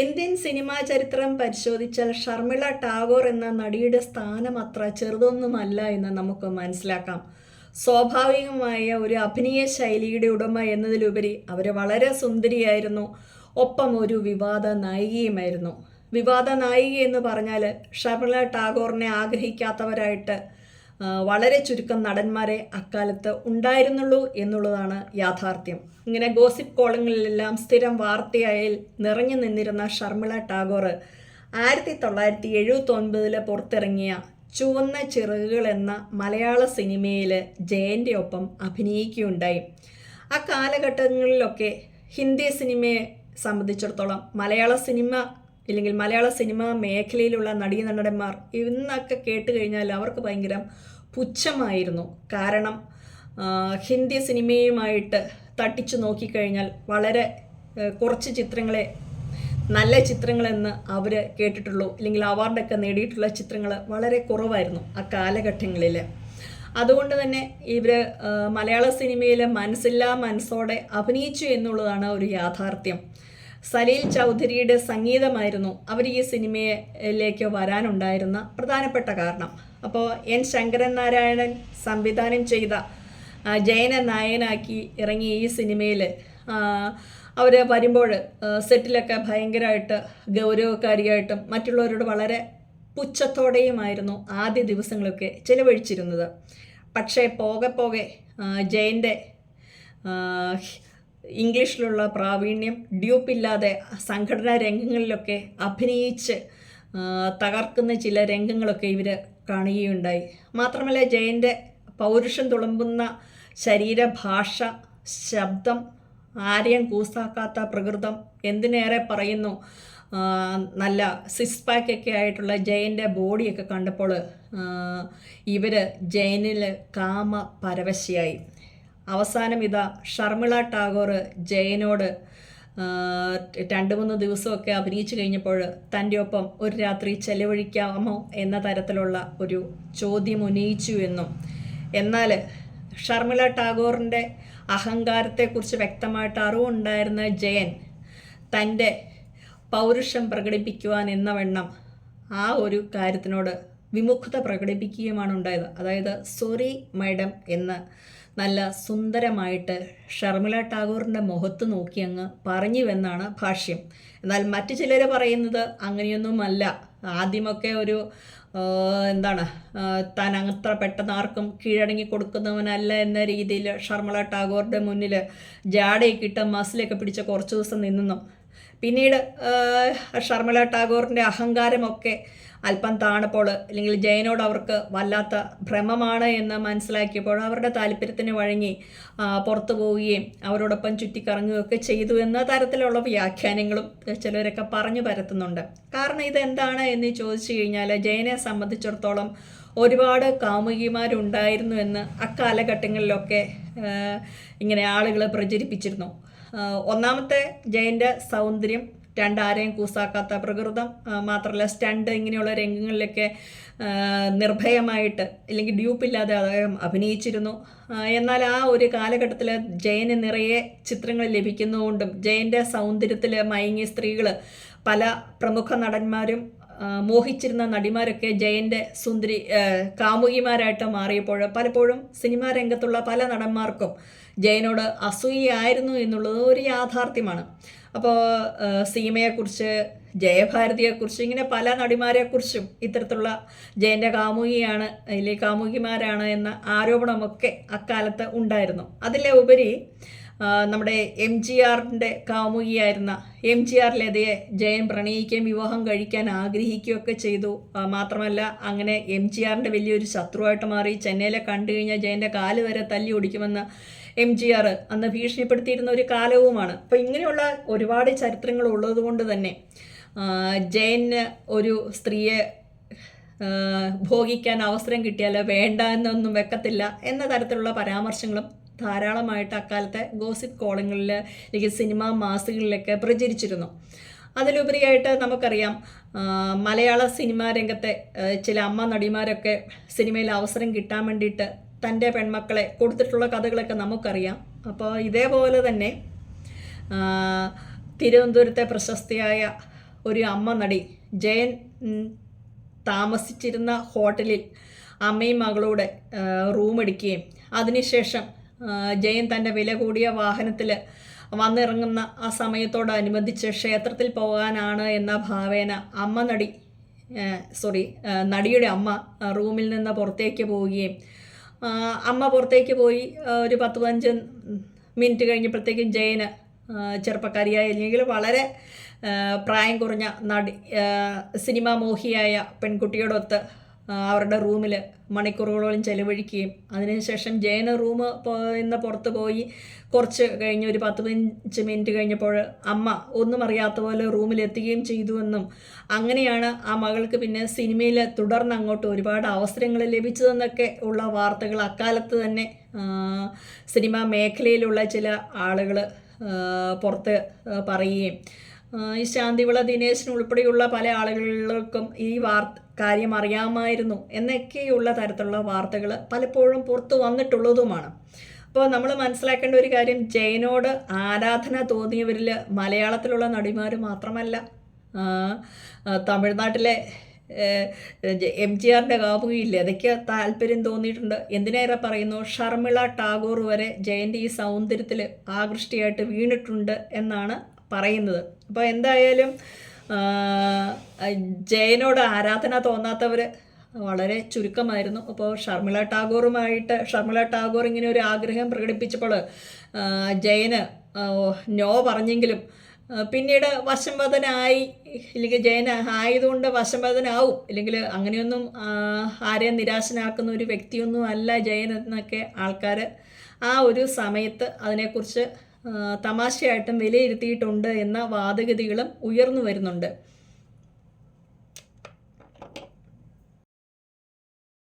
Indian cinema ചരിത്രം പരിശോധിച്ചാൽ ഷർമിള ടാഗോർ എന്ന നടിയുടെ സ്ഥാനം അത്ര ചെറുതൊന്നുമല്ല എന്ന് നമുക്ക് മനസ്സിലാക്കാം. സ്വാഭാവികമായ ഒരു അഭിനയ ശൈലിയുടെ ഉടമ എന്നതിലുപരി അവർ വളരെ സുന്ദരിയായിരുന്നു. ഒപ്പം ഒരു വിവാദ നായികയുമായിരുന്നു. വിവാദ നായിക എന്ന് പറഞ്ഞാൽ ഷർമിള ടാഗോറിനെ ആഗ്രഹിക്കാത്തവരായിട്ട് വളരെ ചുരുക്കം നടന്മാരെ അക്കാലത്ത് ഉണ്ടായിരുന്നുള്ളൂ എന്നുള്ളതാണ് യാഥാർത്ഥ്യം. ഇങ്ങനെ ഗോസിപ്പ് കോളങ്ങളിലെല്ലാം സ്ഥിരം വാർത്തയായി നിറഞ്ഞു നിന്നിരുന്ന ഷർമിള ടാഗോർ ആയിരത്തി തൊള്ളായിരത്തി എഴുപത്തി ഒൻപതിൽ പുറത്തിറങ്ങിയ ചുവന്ന ചിറകുകൾ എന്ന മലയാള സിനിമയിൽ ജയന്റെ ഒപ്പം അഭിനയിക്കുകയുണ്ടായി. ആ കാലഘട്ടങ്ങളിലൊക്കെ ഹിന്ദി സിനിമയെ സംബന്ധിച്ചിടത്തോളം മലയാള സിനിമ ഇല്ലെങ്കിൽ മലയാള സിനിമ മേഖലയിലുള്ള നടീനടന്മാർ ഇന്നൊക്കെ കേട്ട് കഴിഞ്ഞാൽ അവർക്ക് ഭയങ്കര പുച്ഛമായിരുന്നു. കാരണം ഹിന്ദി സിനിമയുമായിട്ട് തട്ടിച്ചു നോക്കിക്കഴിഞ്ഞാൽ വളരെ കുറച്ച് ചിത്രങ്ങളെ നല്ല ചിത്രങ്ങളെന്ന് അവർ കേട്ടിട്ടുള്ളൂ. ഇല്ലെങ്കിൽ അവാർഡൊക്കെ നേടിയിട്ടുള്ള ചിത്രങ്ങൾ വളരെ കുറവായിരുന്നു ആ കാലഘട്ടങ്ങളിൽ അതുകൊണ്ട് തന്നെ ഇവർ മലയാള സിനിമയിൽ മനസ്സില്ലാ മനസ്സോടെ അഭിനയിച്ചു എന്നുള്ളതാണ് ഒരു യാഥാർത്ഥ്യം. സലീൽ ചൗധരിയുടെ സംഗീതമായിരുന്നു അവർ ഈ സിനിമയിലേക്ക് വരാനുണ്ടായിരുന്ന പ്രധാനപ്പെട്ട കാരണം. അപ്പോൾ എൻ ശങ്കരൻ നാരായണൻ സംവിധാനം ചെയ്ത ജയനെ നായനാക്കി ഇറങ്ങിയ ഈ സിനിമയിൽ അവർ വരുമ്പോൾ സെറ്റിലൊക്കെ ഭയങ്കരമായിട്ട് ഗൗരവക്കാരിയായിട്ടും മറ്റുള്ളവരോട് വളരെ പുച്ഛത്തോടെയുമായിരുന്നു ആദ്യ ദിവസങ്ങളൊക്കെ ചിലവഴിച്ചിരുന്നത്. പക്ഷേ പോകെ പോകെ ജയന്റെ ഇംഗ്ലീഷിലുള്ള പ്രാവീണ്യം ഡ്യൂപ്പില്ലാതെ സംഘടനാ രംഗങ്ങളിലൊക്കെ അഭിനയിച്ച് തകർക്കുന്ന ചില രംഗങ്ങളൊക്കെ ഇവർ കാണുകയുണ്ടായി. മാത്രമല്ല ജയന്റെ പൗരുഷം തുളുമ്പുന്ന ശരീരഭാഷ ശബ്ദം ആരെയും കൂസാക്കാത്ത പ്രകൃതം എന്തിനേറെ പറയുന്നു? നല്ല സിക്സ് പാക്കൊക്കെ ആയിട്ടുള്ള ജയന്റെ ബോഡിയൊക്കെ കണ്ടപ്പോൾ ഇവർ ജയനിൽ കാമ പരവശയായി. അവസാനം ഇതാ ഷർമിള ടാഗോർ ജയനോട് രണ്ട് മൂന്ന് ദിവസമൊക്കെ അഭിനയിച്ചു കഴിഞ്ഞപ്പോൾ തന്റെ ഒപ്പം ഒരു രാത്രി ചെലവഴിക്കാമോ എന്ന തരത്തിലുള്ള ഒരു ചോദ്യം ഉന്നയിച്ചു എന്നും. എന്നാൽ ഷർമിള ടാഗോറിന്റെ അഹങ്കാരത്തെക്കുറിച്ച് വ്യക്തമായിട്ട് അറിവുണ്ടായിരുന്ന ജയൻ തന്റെ പൗരുഷം പ്രകടിപ്പിക്കുവാൻ എന്ന വണ്ണം ആ ഒരു കാര്യത്തിനോട് വിമുഖത പ്രകടിപ്പിക്കുകയുമാണ് ഉണ്ടായത്. അതായത് സോറി മാഡം എന്ന് നല്ല സുന്ദരമായിട്ട് ഷർമിള ടാഗോറിന്റെ മുഖത്ത് നോക്കി അങ്ങ് പറഞ്ഞുവെന്നാണ് ഭാഷ്യം. എന്നാൽ മറ്റു ചിലർ പറയുന്നത് അങ്ങനെയൊന്നുമല്ല. ആദ്യമൊക്കെ ഒരു എന്താണ് താൻ അത്ര പെട്ടെന്ന് ആർക്കും കീഴടങ്ങി കൊടുക്കുന്നവനല്ല എന്ന രീതിയിൽ ഷർമിള ടാഗോറിന്റെ മുന്നിൽ ജാടയൊക്കെ ഇട്ട് മസിലൊക്കെ പിടിച്ച കുറച്ച് ദിവസം നിന്നെന്നും പിന്നീട് ഷർമിള ടാഗോറിന്റെ അഹങ്കാരമൊക്കെ അല്പം താണപ്പോൾ അല്ലെങ്കിൽ ജയനോട് അവർക്ക് വല്ലാത്ത ഭ്രമമാണ് എന്ന് മനസ്സിലാക്കിയപ്പോൾ അവരുടെ താല്പര്യത്തിന് വഴങ്ങി പുറത്തു പോവുകയും അവരോടൊപ്പം ചുറ്റിക്കറങ്ങുകയൊക്കെ ചെയ്തു എന്ന തരത്തിലുള്ള വ്യാഖ്യാനങ്ങളും ചിലരൊക്കെ പറഞ്ഞു പരത്തുന്നുണ്ട്. കാരണം ഇതെന്താണ് എന്ന് ചോദിച്ചു കഴിഞ്ഞാൽ ജയനെ സംബന്ധിച്ചിടത്തോളം ഒരുപാട് കാമുകിമാരുണ്ടായിരുന്നു എന്ന് അക്കാലഘട്ടങ്ങളിലൊക്കെ ഇങ്ങനെ ആളുകൾ പ്രചരിപ്പിച്ചിരുന്നു. ഒന്നാമത്തെ ജയന്റെ സൗന്ദര്യം രണ്ടാരെയും കൂസാക്കാത്ത പ്രകൃതം മാത്രമല്ല സ്റ്റണ്ട് ഇങ്ങനെയുള്ള രംഗങ്ങളിലൊക്കെ നിർഭയമായിട്ട് അല്ലെങ്കിൽ ഡ്യൂപ്പില്ലാതെ അദ്ദേഹം അഭിനയിച്ചിരുന്നു. എന്നാൽ ആ ഒരു കാലഘട്ടത്തിൽ ജയന് നിറയെ ചിത്രങ്ങൾ ലഭിക്കുന്നതുകൊണ്ടും ജയന്റെ സൗന്ദര്യത്തിൽ മയങ്ങിയ സ്ത്രീകൾ പല പ്രമുഖ നടന്മാരും മോഹിച്ചിരുന്ന നടിമാരൊക്കെ ജയന്റെ സുന്ദരി കാമുകിമാരായിട്ട് മാറിയപ്പോൾ പലപ്പോഴും സിനിമാ രംഗത്തുള്ള പല നടന്മാർക്കും ജയനോട് അസൂയയായിരുന്നു എന്നുള്ളത് ഒരു യാഥാർത്ഥ്യമാണ്. അപ്പോൾ സീമയെക്കുറിച്ച് ജയഭാരതിയെക്കുറിച്ച് ഇങ്ങനെ പല നടിമാരെക്കുറിച്ചും ഇത്തരത്തിലുള്ള ജയന്റെ കാമുകിയാണ് അല്ലെങ്കിൽ കാമുകിമാരാണ് എന്ന ആരോപണമൊക്കെ അക്കാലത്ത് ഉണ്ടായിരുന്നു. അതിലെ ഉപരി നമ്മുടെ എം ജി ആറിന്റെ കാമുകിയായിരുന്ന എം ജി ആർ ജയൻ പ്രണയിക്കുകയും വിവാഹം കഴിക്കാൻ ആഗ്രഹിക്കുകയൊക്കെ ചെയ്തു. മാത്രമല്ല അങ്ങനെ എം ജി ആറിന്റെ വലിയൊരു ശത്രുവായിട്ട് മാറി. ചെന്നൈയിലെ കണ്ടു കഴിഞ്ഞാൽ ജയന്റെ കാൽ വരെ തല്ലി ഓടിക്കുമെന്ന് എം ജി ആർ അന്ന് ഭീഷണിപ്പെടുത്തിയിരുന്ന ഒരു കാലവുമാണ്. അപ്പോൾ ഇങ്ങനെയുള്ള ഒരുപാട് ചരിത്രങ്ങൾ ഉള്ളതുകൊണ്ട് തന്നെ ജയന് ഒരു സ്ത്രീയെ ഭോഗിക്കാൻ അവസരം കിട്ടിയാൽ വേണ്ട എന്നൊന്നും വെക്കത്തില്ല എന്ന തരത്തിലുള്ള പരാമർശങ്ങളും ധാരാളമായിട്ട് അക്കാലത്തെ ഗോസിപ്പ് കോളങ്ങളിൽ അല്ലെങ്കിൽ സിനിമാ മാസികളിലൊക്കെ പ്രചരിച്ചിരുന്നു. അതിലുപരിയായിട്ട് നമുക്കറിയാം മലയാള സിനിമാ രംഗത്തെ ചില അമ്മ നടിമാരൊക്കെ സിനിമയിൽ അവസരം കിട്ടാൻ വേണ്ടിയിട്ട് തന്റെ പെൺമക്കളെ കൊടുത്തിട്ടുള്ള കഥകളൊക്കെ നമുക്കറിയാം. അപ്പോൾ ഇതേപോലെ തന്നെ തിരുവനന്തപുരത്തെ പ്രശസ്തിയായ ഒരു അമ്മ നടി ജയൻ താമസിച്ചിരുന്ന ഹോട്ടലിൽ അമ്മയും മകളോട് റൂമെടുക്കുകയും അതിനുശേഷം ജയൻ തന്റെ വില കൂടിയ വാഹനത്തിൽ വന്നിറങ്ങുന്ന ആ സമയത്തോടനുബന്ധിച്ച് ക്ഷേത്രത്തിൽ പോകാനാണ് എന്ന ഭാവേന അമ്മ നടി സോറി നടിയുടെ അമ്മ റൂമിൽ നിന്ന് പുറത്തേക്ക് പോവുകയും അമ്മ പുറത്തേക്ക് പോയി ഒരു പത്ത് പതിനഞ്ച് മിനിറ്റ് കഴിഞ്ഞപ്പോഴത്തേക്കും ജയന് ചെറുപ്പക്കാരിയായ അല്ലെങ്കിൽ വളരെ പ്രായം കുറഞ്ഞ നടി സിനിമാ മോഹിയായ പെൺകുട്ടിയോടൊത്ത് അവരുടെ റൂമിൽ മണിക്കൂറുകളോളം ചെലവഴിക്കുകയും. അതിനുശേഷം ജയന റൂം ഇന്ന് പുറത്ത് പോയി കുറച്ച് കഴിഞ്ഞ് ഒരു പത്ത് പതിനഞ്ച് മിനിറ്റ് കഴിഞ്ഞപ്പോൾ അമ്മ ഒന്നും അറിയാത്ത പോലെ റൂമിലെത്തുകയും ചെയ്തുവെന്നും അങ്ങനെയാണ് ആ മകൾക്ക് പിന്നെ സിനിമയിൽ തുടർന്ന് അങ്ങോട്ട് ഒരുപാട് അവസരങ്ങൾ ലഭിച്ചതെന്നൊക്കെ ഉള്ള വാർത്തകൾ അക്കാലത്ത് തന്നെ സിനിമാ മേഖലയിലുള്ള ചില ആളുകൾ പുറത്ത് പറയുകയും ഈ ശാന്തിവിള ദിനേശിന് ഉൾപ്പെടെയുള്ള പല ആളുകൾക്കും ഈ വാർത്ത കാര്യം അറിയാമായിരുന്നു എന്നൊക്കെയുള്ള തരത്തിലുള്ള വാർത്തകൾ പലപ്പോഴും പുറത്തു വന്നിട്ടുള്ളതുമാണ്. അപ്പോൾ നമ്മൾ മനസ്സിലാക്കേണ്ട ഒരു കാര്യം ജയനോട് ആരാധന തോന്നിയവരിൽ മലയാളത്തിലുള്ള നടിമാർ മാത്രമല്ല തമിഴ്നാട്ടിലെ എം ജി ആറിന്റെ കാവുകയില്ല അതൊക്കെ താല്പര്യം തോന്നിയിട്ടുണ്ട്. എന്തിനേറെ പറയുന്നു ഷർമിള ടാഗോർ വരെ ജയന്റെ ഈ സൗന്ദര്യത്തിൽ ആകൃഷ്ടിയായിട്ട് വീണിട്ടുണ്ട് എന്നാണ് പറയുന്നത്. അപ്പോൾ എന്തായാലും ജയനോട് ആരാധന തോന്നാത്തവർ വളരെ ചുരുക്കമായിരുന്നു. അപ്പോൾ ഷർമിള ടാഗോറുമായിട്ട് ഷർമിള ടാഗോർ ഇങ്ങനെ ഒരു ആഗ്രഹം പ്രകടിപ്പിച്ചപ്പോൾ ജയന് നോ പറഞ്ഞെങ്കിലും പിന്നീട് വശംവദനായി ഇല്ലെങ്കിൽ ജയൻ ആയതുകൊണ്ട് വശംവദനാവും ഇല്ലെങ്കിൽ അങ്ങനെയൊന്നും ആരെയും നിരാശനാക്കുന്ന ഒരു വ്യക്തിയൊന്നും അല്ല ജയൻ എന്നൊക്കെ ആൾക്കാർ ആ ഒരു സമയത്ത് അതിനെക്കുറിച്ച് തമാശയായിട്ടും വിലയിരുത്തിയിട്ടുണ്ട് എന്ന വാദഗതികളും ഉയർന്നു വരുന്നുണ്ട്.